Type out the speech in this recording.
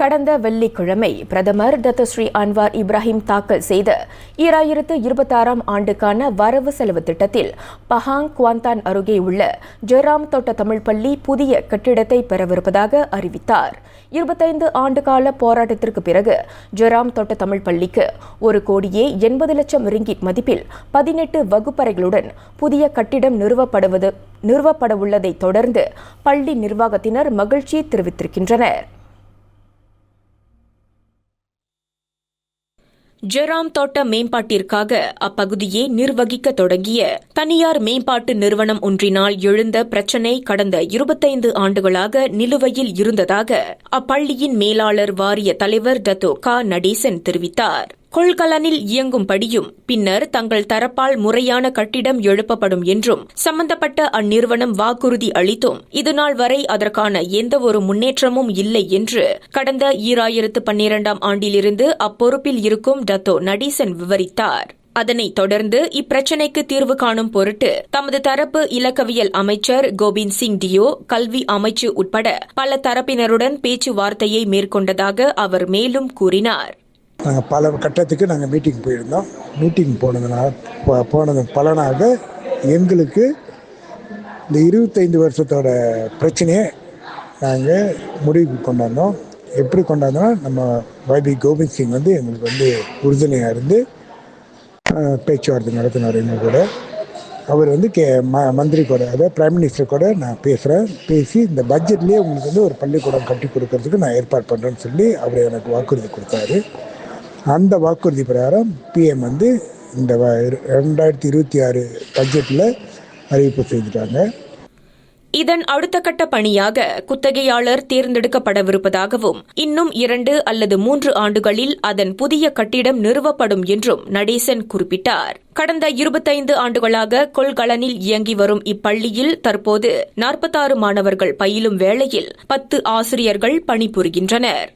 கடந்த வெள்ளிக்கிழமை பிரதமர் தத்தஸ்ரீ அன்வார் இப்ராஹிம் தாக்கல் செய்த ஈராயிரத்து இருபத்தாறாம் ஆண்டுக்கான வரவு செலவு திட்டத்தில் பஹாங் குவாந்தான் அருகே உள்ள ஜெராம் தோட்ட தமிழ் பள்ளி புதிய கட்டிடத்தை பெறவிருப்பதாக அறிவித்தார். இருபத்தைந்து ஆண்டுகால போராட்டத்திற்கு பிறகு ஜெராம் தோட்ட தமிழ் பள்ளிக்கு ஒரு கோடியே எண்பது லட்சம் ரிங்கிட் மதிப்பில் பதினெட்டு வகுப்பறைகளுடன் புதிய கட்டிடம் நிறுவப்படுவது நிறுவப்படவுள்ளதைத் தொடர்ந்து பள்ளி நிர்வாகத்தினர் மகிழ்ச்சி தெரிவித்திருக்கின்றனர். ஜெராம் தோட்ட மேம்பாட்டிற்காக அப்பகுதியை நிர்வகிக்க தொடங்கிய தனியார் மேம்பாட்டு நிறுவனம் ஒன்றினால் எழுந்த பிரச்சினை கடந்த இருபத்தைந்து ஆண்டுகளாக நிலுவையில் இருந்ததாக அப்பள்ளியின் மேலாளர் வாரிய தலைவர் டத்தோ கா. நடேசன் தெரிவித்தார். கொள்கலனில் இயங்கும்படியும் பின்னர் தங்கள் தரப்பால் முறையான கட்டிடம் எழுப்பப்படும் என்றும் சம்பந்தப்பட்ட அந்நிறுவனம் வாக்குறுதி அளித்தும். இதுநாள் வரை அதற்கான எந்தவொரு முன்னேற்றமும் இல்லை என்று கடந்த ஈராயிரத்து பன்னிரண்டாம் ஆண்டிலிருந்து அப்பொறுப்பில் இருக்கும் டத்தோ நடீசன் விவரித்தார். அதனைத் தொடர்ந்து இப்பிரச்சினைக்கு தீர்வு காணும் பொருட்டு தமது தரப்பு இலக்கவியல் அமைச்சர் கோபிந்த் சிங் டியோ கல்வி அமைச்சு உட்பட பல தரப்பினருடன் பேச்சுவார்த்தையை மேற்கொண்டதாக அவர் மேலும் கூறினார். நாங்கள் பல கட்டத்துக்கு நாங்கள் மீட்டிங் போயிருந்தோம். மீட்டிங் போனதுனால போ- போனது பலனாக எங்களுக்கு இந்த இருபத்தைந்து வருஷத்தோட பிரச்சனையை நாங்கள் முடிவுக்கு கொண்டாந்தோம் எப்படி கொண்டாந்தோம்னா நம்ம வைபி கோவிந்த் சிங் வந்து எங்களுக்கு வந்து உறுதுணையாக இருந்து பேச்சுவார்த்தை நடத்தினார் எங்கள் கூட. அவர் வந்து கே ம மந்திரி கூட அதாவது பிரைம் மினிஸ்டர் கூட நான் பேசுகிறேன் பேசி இந்த பட்ஜெட்லேயே உங்களுக்கு வந்து ஒரு பள்ளிக்கூடம் கட்டி கொடுக்கறதுக்கு நான் ஏற்பாடு பண்ணுறேன்னு சொல்லி அவர் எனக்கு வாக்குறுதி கொடுத்தாரு. அந்த வாக்குறுதி பிரகாரம் பிஎம் வந்து இந்த ரெண்டாயிரத்தி இருபத்தி ஆறு பட்ஜெட்டில் அறிவிப்பு செய்துட்டாங்க. இதன் அடுத்த கட்ட பணியாக குத்தகையாளர் தேர்ந்தெடுக்கப்படவிருப்பதாகவும் இன்னும் இரண்டு அல்லது மூன்று ஆண்டுகளில் அதன் புதிய கட்டிடம் நிறுவப்படும் என்றும் நடேசன் குறிப்பிட்டார். கடந்த இருபத்தைந்து ஆண்டுகளாக கொள்கலனில் இயங்கி வரும் இப்பள்ளியில் தற்போது நாற்பத்தாறு மாணவர்கள் பயிலும் வேளையில் பத்து ஆசிரியர்கள் பணிபுரிகின்றனர்.